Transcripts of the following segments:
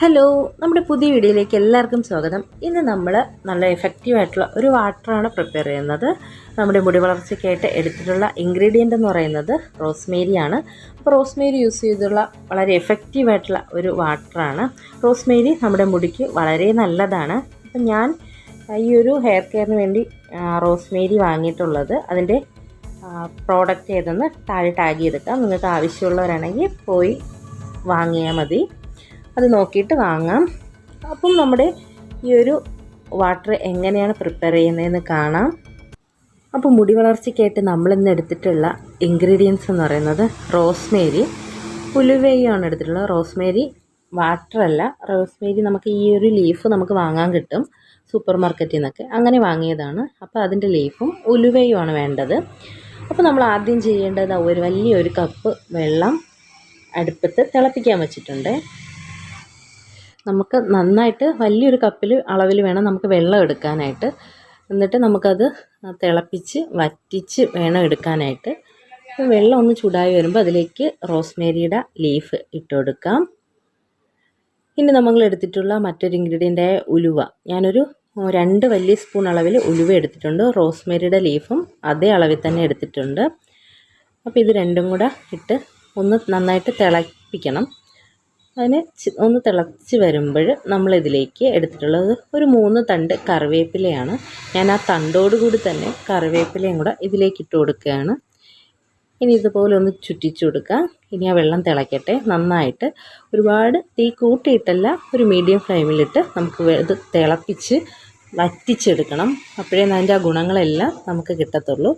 Hello നമ്മുടെ പുതിയ വീഡിയോയിലേക്ക് എല്ലാവർക്കും സ്വാഗതം. ഇന്ന് നമ്മൾ നല്ല എഫക്റ്റീവ് ആയിട്ടുള്ള ഒരു വാട്ടറാണ് പ്രിപ്പയർ ചെയ്യുന്നത്. നമ്മുടെ മുടി വളർച്ചയ്ക്കായിട്ട് എടുത്തിട്ടുള്ള ഇൻഗ്രീഡിയന്റ് എന്ന് പറയുന്നത് റോസ്മേരിയാണ് അപ്പോൾ റോസ്മേരി യൂസ് ചെയ്തുള്ള വളരെ എഫക്റ്റീവ് ആയിട്ടുള്ള ഒരു വാട്ടറാണ് റോസ്മേരി നമ്മുടെ മുടിക്ക് വളരെ നല്ലതാണ്. അപ്പം ഞാൻ ഈ ഒരു ഹെയർ കെയറിന് വേണ്ടി റോസ്മേരി വാങ്ങിയിട്ടുള്ളത്. അതിന്റെ പ്രോഡക്റ്റ് ഏതെന്ന് താഴെ ടാഗ് ചെയ്തിട്ടാണ് നിങ്ങൾക്ക് ആവശ്യമുള്ളവരാണെങ്കിൽ പോയി വാങ്ങിയാൽ മതി. അത് നോക്കിയിട്ട് വാങ്ങാം. അപ്പം നമ്മുടെ ഈ ഒരു വാട്ടർ എങ്ങനെയാണ് പ്രിപ്പയർ ചെയ്യുന്നതെന്ന് കാണാം. അപ്പോൾ മുടി വളർച്ചയ്ക്കായിട്ട് നമ്മളിന്ന് എടുത്തിട്ടുള്ള ഇൻഗ്രീഡിയൻസ് എന്ന് പറയുന്നത് റോസ്മേരി ഉലുവയാണ് എടുത്തിട്ടുള്ളത്. റോസ്മേരി വാട്ടറല്ല റോസ്മേരി നമുക്ക് ഈ ഒരു ലീഫ് നമുക്ക് വാങ്ങാൻ കിട്ടും സൂപ്പർ മാർക്കറ്റിൽ നിന്നൊക്കെ അങ്ങനെ വാങ്ങിയതാണ്. അപ്പോൾ അതിന്റെ ലീഫും ഉലുവയുമാണ് വേണ്ടത്. അപ്പോൾ നമ്മൾ ആദ്യം ചെയ്യേണ്ടത് ഒരു വലിയൊരു കപ്പ് വെള്ളം അടുപ്പത്ത് തിളപ്പിക്കാൻ വെച്ചിട്ടുണ്ട്. നമുക്ക് നന്നായിട്ട് വലിയൊരു കപ്പിൽ അളവിൽ വേണം നമുക്ക് വെള്ളം എടുക്കാനായിട്ട്. എന്നിട്ട് നമുക്കത് തിളപ്പിച്ച് വറ്റിച്ച് വേണം എടുക്കാനായിട്ട്. വെള്ളം ഒന്ന് ചൂടായി വരുമ്പോൾ അതിലേക്ക് റോസ്മേരിയുടെ ലീഫ് ഇട്ട് കൊടുക്കാം. ഇനി നമ്മൾ എടുത്തിട്ടുള്ള മറ്റൊരു ഇൻഗ്രീഡിയന്റായ ഉലുവ. ഞാനൊരു രണ്ട് വലിയ സ്പൂൺ അളവിൽ ഉലുവ എടുത്തിട്ടുണ്ട്. റോസ്മേരിയുടെ ലീഫും അതേ അളവിൽ തന്നെ എടുത്തിട്ടുണ്ട്. അപ്പോൾ ഇത് രണ്ടും കൂടെ ഇട്ട് ഒന്ന് നന്നായിട്ട് തിളപ്പിക്കണം. അതിന് ഒന്ന് തിളച്ച് വരുമ്പോൾ നമ്മളിതിലേക്ക് എടുത്തിട്ടുള്ളത് ഒരു മൂന്ന് തണ്ട് കറിവേപ്പിലയാണ്. ഞാൻ ആ തണ്ടോടുകൂടി തന്നെ കറിവേപ്പിലയും കൂടെ ഇതിലേക്ക് ഇട്ട് കൊടുക്കുകയാണ്. ഇനി ഇതുപോലെ ഒന്ന് ചുറ്റിച്ചു കൊടുക്കുക ഇനി ആ വെള്ളം തിളയ്ക്കട്ടെ നന്നായിട്ട് ഒരുപാട് തീ കൂട്ടിയിട്ടല്ല ഒരു മീഡിയം ഫ്ലെയിമിലിട്ട് നമുക്ക് ഇത് തിളപ്പിച്ച് വറ്റിച്ചെടുക്കണം. അപ്പോഴേ അതിന്റെ ആ ഗുണങ്ങളെല്ലാം നമുക്ക് കിട്ടത്തുള്ളൂ.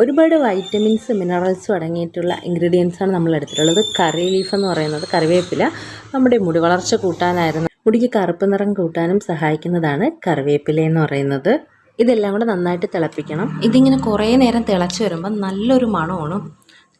ഒരുപാട് വൈറ്റമിൻസ് മിനറൽസും അടങ്ങിയിട്ടുള്ള ഇൻഗ്രീഡിയൻസാണ് നമ്മൾ എടുത്തിട്ടുള്ളത്. കറി ലീഫ് എന്ന് പറയുന്നത് കറിവേപ്പില. നമ്മുടെ മുടി വളർച്ച കൂട്ടാനായിരുന്നു. മുടിക്ക് കറുപ്പ് നിറം കൂട്ടാനും സഹായിക്കുന്നതാണ് കറിവേപ്പില എന്ന് പറയുന്നത്. ഇതെല്ലാം കൂടെ നന്നായിട്ട് തിളപ്പിക്കണം. ഇതിങ്ങനെ കുറേ നേരം തിളച്ച് വരുമ്പോൾ നല്ലൊരു മണമാണ്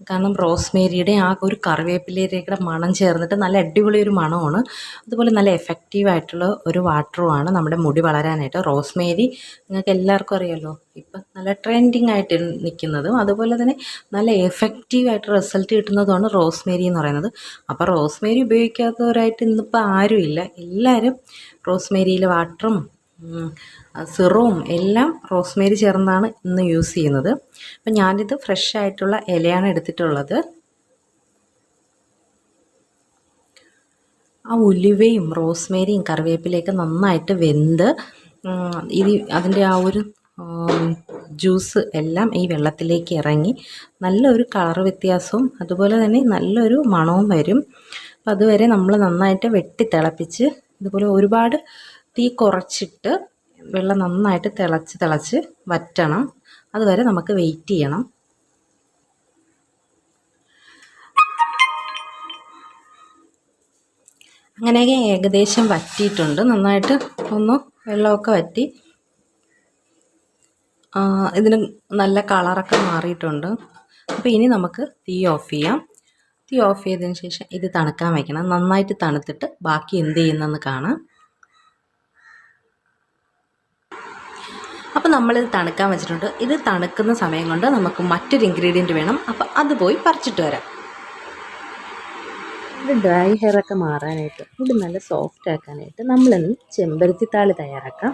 കാരണം റോസ്മേരിയുടെ ആ ഒരു കറിവേപ്പിലയുടെ മണം ചേർന്നിട്ട് നല്ല അടിപൊളി ഒരു മണമാണ്. അതുപോലെ നല്ല എഫക്റ്റീവായിട്ടുള്ള ഒരു വാട്ടറുമാണ് നമ്മുടെ മുടി വളരാനായിട്ട്. റോസ്മേരി നിങ്ങൾക്ക് എല്ലാവർക്കും അറിയാമല്ലോ ഇപ്പം നല്ല ട്രെൻഡിങ് ആയിട്ട് നിൽക്കുന്നതും അതുപോലെ തന്നെ നല്ല എഫക്റ്റീവായിട്ട് റിസൾട്ട് കിട്ടുന്നതുമാണ് റോസ്മേരി എന്ന് പറയുന്നത്. അപ്പോൾ റോസ്മേരി ഉപയോഗിക്കാത്തവരായിട്ട് ഇന്നിപ്പോൾ ആരുമില്ല. എല്ലാവരും റോസ്മേരിയിലെ വാട്ടറും സിറവും എല്ലാം റോസ്മേരി ചേർന്നാണ് ഇന്ന് യൂസ് ചെയ്യുന്നത്. അപ്പം ഞാനിത് ഫ്രഷ് ആയിട്ടുള്ള ഇലയാണ് എടുത്തിട്ടുള്ളത്. ആ ഉലുവയും റോസ്മേരിയും കറിവേപ്പിലയൊക്കെ നന്നായിട്ട് വെന്ത് ഇത് അതിന്റെ ആ ഒരു ജ്യൂസ് എല്ലാം ഈ വെള്ളത്തിലേക്ക് ഇറങ്ങി നല്ലൊരു കളർ വ്യത്യാസവും അതുപോലെ തന്നെ നല്ലൊരു മണവും വരും. അപ്പം അതുവരെ നമ്മൾ നന്നായിട്ട് വെട്ടി തിളപ്പിച്ച് ഇതുപോലെ ഒരുപാട് തീ കുറച്ചിട്ട് വെള്ളം നന്നായിട്ട് തിളച്ച് തിളച്ച് വറ്റണം. അതുവരെ നമുക്ക് വെയിറ്റ് ചെയ്യണം. അങ്ങനെയൊക്കെ ഏകദേശം വറ്റിയിട്ടുണ്ട്. നന്നായിട്ട് ഒന്ന് വെള്ളമൊക്കെ വറ്റി. ഇതിന് നല്ല കളറൊക്കെ മാറിയിട്ടുണ്ട്. അപ്പോൾ ഇനി നമുക്ക് തീ ഓഫ് ചെയ്യാം. തീ ഓഫ് ചെയ്തതിന് ശേഷം ഇത് തണുക്കാൻ വയ്ക്കണം നന്നായിട്ട് തണുത്തിട്ട് ബാക്കി എന്ത് ചെയ്യുന്നെന്ന് കാണാം. അപ്പോൾ നമ്മളിത് തണുക്കാൻ വെച്ചിട്ടുണ്ട്. ഇത് തണുക്കുന്ന സമയം കൊണ്ട് നമുക്ക് മറ്റൊരു ഇൻഗ്രീഡിയന്റ് വേണം. അപ്പോൾ അത് പോയി പറിച്ചിട്ട് വരാം. ഇത് ഡ്രൈ ഹെയർ ഒക്കെ മാറാനായിട്ട് ഇത് നല്ല സോഫ്റ്റ് ആക്കാനായിട്ട് നമ്മളിന്ന് ചെമ്പരത്തി താളി തയ്യാറാക്കാം.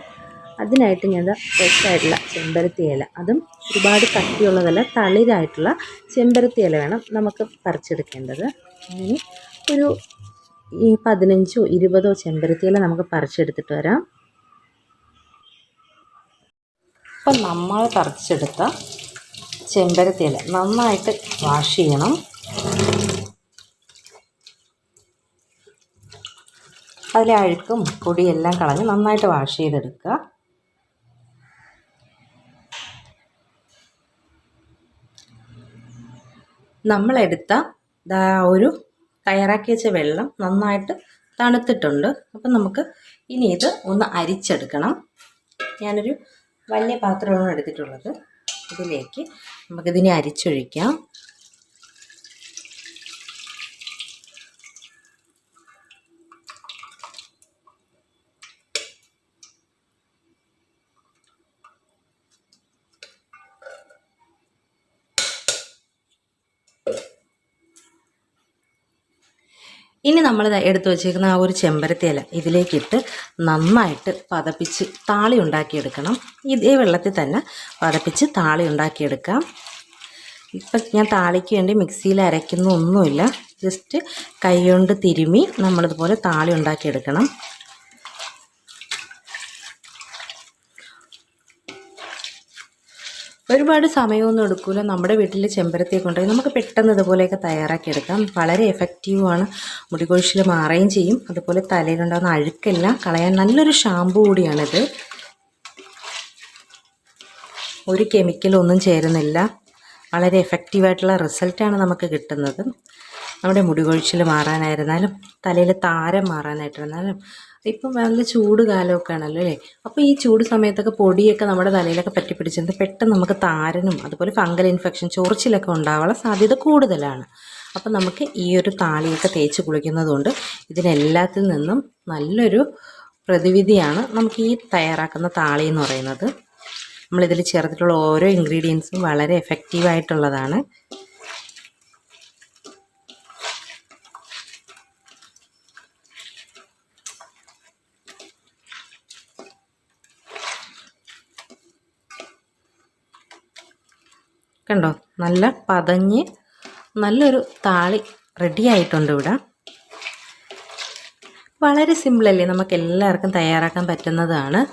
അതിനായിട്ട് ഞാൻ ഫ്രഷ് ആയിട്ടുള്ള ചെമ്പരത്തി ഇല അതും ഒരുപാട് കട്ടിയുള്ളതല്ല തളിരായിട്ടുള്ള ചെമ്പരത്തി ഇല വേണം നമുക്ക് പറിച്ചെടുക്കേണ്ടത്. അങ്ങനെ ഒരു ഈ പതിനഞ്ചോ ഇരുപതോ ചെമ്പരത്തി ഇല നമുക്ക് പറിച്ചെടുത്തിട്ട് വരാം. അപ്പം നമ്മൾ പറിച്ചെടുത്ത ചെമ്പരത്തിയില നന്നായിട്ട് വാഷ് ചെയ്യണം. അതിലെ അഴുക്കും പൊടിയെല്ലാം കളഞ്ഞ് നന്നായിട്ട് വാഷ് ചെയ്തെടുക്കുക. നമ്മളെടുത്ത ഒരു തയ്യാറാക്കി വെച്ച വെള്ളം നന്നായിട്ട് തണുത്തിട്ടുണ്ട്. അപ്പം നമുക്ക് ഇനി ഇത് ഒന്ന് അരിച്ചെടുക്കണം. ഞാനൊരു വലിയ പാത്രമാണ് എടുത്തിട്ടുള്ളത്. ഇതിലേക്ക് നമുക്കിതിനെ അരിച്ചൊഴിക്കാം. ഇനി നമ്മൾ എടുത്തു വച്ചേക്കുന്ന ആ ഒരു ചെമ്പരത്തി ഇല ഇതിലേക്കിട്ട് നന്നായിട്ട് പതപ്പിച്ച് താളി ഉണ്ടാക്കിയെടുക്കണം. ഇതേ വെള്ളത്തിൽ തന്നെ പതപ്പിച്ച് താളി ഉണ്ടാക്കിയെടുക്കാം. ഇപ്പം ഞാൻ താളിക്ക് വേണ്ടി മിക്സിയിൽ അരയ്ക്കുന്ന ഒന്നുമില്ല. ജസ്റ്റ് കൈകൊണ്ട് തിരുമി നമ്മളിതുപോലെ താളി ഉണ്ടാക്കിയെടുക്കണം. ഒരുപാട് സമയമൊന്നും എടുക്കില്ല നമ്മുടെ വീട്ടിൽ ചെമ്പരത്തിയൊക്കെ ഉണ്ടെങ്കിൽ നമുക്ക് പെട്ടെന്ന് ഇതുപോലെയൊക്കെ തയ്യാറാക്കിയെടുക്കാം വളരെ എഫക്റ്റീവുമാണ് മുടികൊഴിച്ചിൽ മാറുകയും ചെയ്യും. അതുപോലെ തലയിലുണ്ടാകുന്ന അഴുക്കെല്ലാം കളയാൻ നല്ലൊരു ഷാമ്പു കൂടിയാണിത്. ഒരു കെമിക്കലൊന്നും ചേരുന്നില്ല. വളരെ എഫക്റ്റീവായിട്ടുള്ള റിസൾട്ടാണ് നമുക്ക് കിട്ടുന്നത്. നമ്മുടെ മുടി കൊഴിച്ചിൽ മാറാനായിരുന്നാലും തലയിൽ താരം മാറാനായിട്ടിരുന്നാലും ഇപ്പം നല്ല ചൂട് കാലമൊക്കെ ആണല്ലോ അല്ലേ? അപ്പോൾ ഈ ചൂട് സമയത്തൊക്കെ പൊടിയൊക്കെ നമ്മുടെ തലയിലൊക്കെ പറ്റി പിടിച്ചിരുന്നത് പെട്ടെന്ന് നമുക്ക് താരനും അതുപോലെ ഫംഗൽ ഇൻഫെക്ഷൻ ചൊറിച്ചിലൊക്കെ ഉണ്ടാവാനുള്ള സാധ്യത കൂടുതലാണ്. അപ്പം നമുക്ക് ഈ ഒരു താളിയൊക്കെ തേച്ച് കുളിക്കുന്നതുകൊണ്ട് ഇതിനെല്ലാത്തിൽ നിന്നും നല്ലൊരു പ്രതിവിധിയാണ് നമുക്ക് ഈ തയ്യാറാക്കുന്ന താളി എന്ന് പറയുന്നത്. നമ്മളിതിൽ ചേർത്തിട്ടുള്ള ഓരോ ഇൻഗ്രീഡിയൻസും വളരെ എഫക്റ്റീവായിട്ടുള്ളതാണ് കണ്ടോ? നല്ല പതഞ്ഞ് നല്ലൊരു താളി റെഡി ആയിട്ടുണ്ട് ഇവിടെ. വളരെ സിമ്പിളല്ലേ നമുക്ക് എല്ലാവർക്കും തയ്യാറാക്കാൻ പറ്റുന്നതാണ്.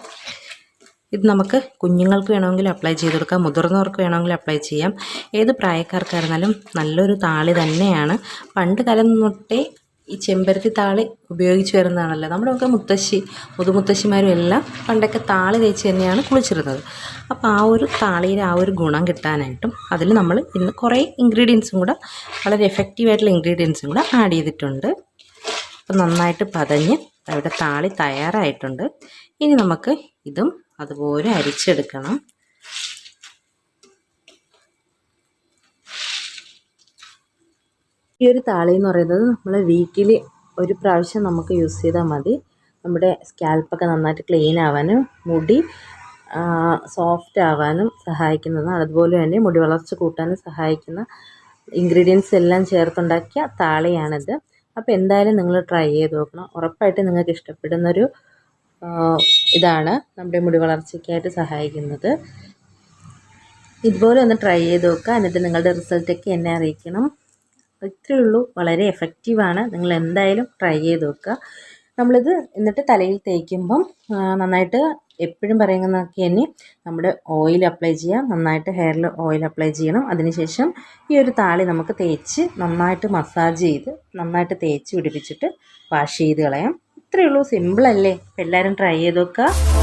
ഇത് നമുക്ക് കുഞ്ഞുങ്ങൾക്ക് വേണമെങ്കിൽ അപ്ലൈ ചെയ്ത് കൊടുക്കാം. മുതിർന്നവർക്ക് വേണമെങ്കിൽ അപ്ലൈ ചെയ്യാം. ഏത് പ്രായക്കാർക്കായിരുന്നാലും നല്ലൊരു താളി തന്നെയാണ്. പണ്ട് കാലം തൊട്ടേ ഈ ചെമ്പരത്തി താളി ഉപയോഗിച്ച് വരുന്നതാണല്ലോ. നമ്മുടെയൊക്കെ മുത്തശ്ശി മുതുമുത്തശ്ശിമാരും എല്ലാം പണ്ടൊക്കെ താളി തേച്ച് തന്നെയാണ് കുളിച്ചിരുന്നത്. അപ്പോൾ ആ ഒരു താളിയുടെ ആ ഒരു ഗുണം കിട്ടാനായിട്ടും അതിൽ നമ്മൾ ഇന്ന് കുറേ ഇൻഗ്രീഡിയൻസും കൂടെ വളരെ എഫക്റ്റീവായിട്ടുള്ള ഇൻഗ്രീഡിയൻസും കൂടെ ആഡ് ചെയ്തിട്ടുണ്ട്. അപ്പം നന്നായിട്ട് പതഞ്ഞ് അവിടെ താളി തയ്യാറായിട്ടുണ്ട്. ഇനി നമുക്ക് ഇതും അതുപോലെ അരിച്ചെടുക്കണം. ഈ ഒരു താളി എന്ന് പറയുന്നത് നമ്മൾ വീക്കിലി ഒരു പ്രാവശ്യം നമുക്ക് യൂസ് ചെയ്താൽ മതി. നമ്മുടെ സ്കാൽപ്പൊക്കെ നന്നായിട്ട് ക്ലീൻ ആവാനും മുടി സോഫ്റ്റ് ആവാനും സഹായിക്കുന്നതാണ്. അതുപോലെ തന്നെ മുടി വളർച്ച കൂട്ടാനും സഹായിക്കുന്ന ഇൻഗ്രീഡിയൻസ് എല്ലാം ചേർത്തുണ്ടാക്കിയ താളിയാണിത്. അപ്പോൾ എന്തായാലും നിങ്ങൾ ട്രൈ ചെയ്ത് നോക്കണം. ഉറപ്പായിട്ട് നിങ്ങൾക്ക് ഇഷ്ടപ്പെടുന്നൊരു ഇതാണ് നമ്മുടെ മുടി വളർച്ചയ്ക്കായിട്ട് സഹായിക്കുന്നത്. ഇതുപോലെ ഒന്ന് ട്രൈ ചെയ്ത് നോക്കുക. എന്നിട്ട് നിങ്ങളുടെ റിസൾട്ടൊക്കെ എന്നെ അറിയിക്കണം. ഇത്രയേ ഉള്ളൂ. വളരെ എഫക്റ്റീവാണ് നിങ്ങൾ എന്തായാലും ട്രൈ ചെയ്ത് നോക്കുക. നമ്മളിത് എന്നിട്ട് തലയിൽ തേക്കുമ്പം നന്നായിട്ട് എപ്പോഴും പറയുന്നതൊക്കെ തന്നെ നമ്മുടെ ഓയിൽ അപ്ലൈ ചെയ്യാം നന്നായിട്ട് ഹെയറിൽ ഓയിൽ അപ്ലൈ ചെയ്യണം. അതിനുശേഷം ഈ ഒരു താളി നമുക്ക് തേച്ച് നന്നായിട്ട് മസാജ് ചെയ്ത് നന്നായിട്ട് തേച്ച് പിടിപ്പിച്ചിട്ട് വാഷ് ചെയ്ത് കളയാം. ഇത്രയേ ഉള്ളൂ. സിമ്പിളല്ലേ എല്ലാവരും ട്രൈ ചെയ്ത് നോക്കുക.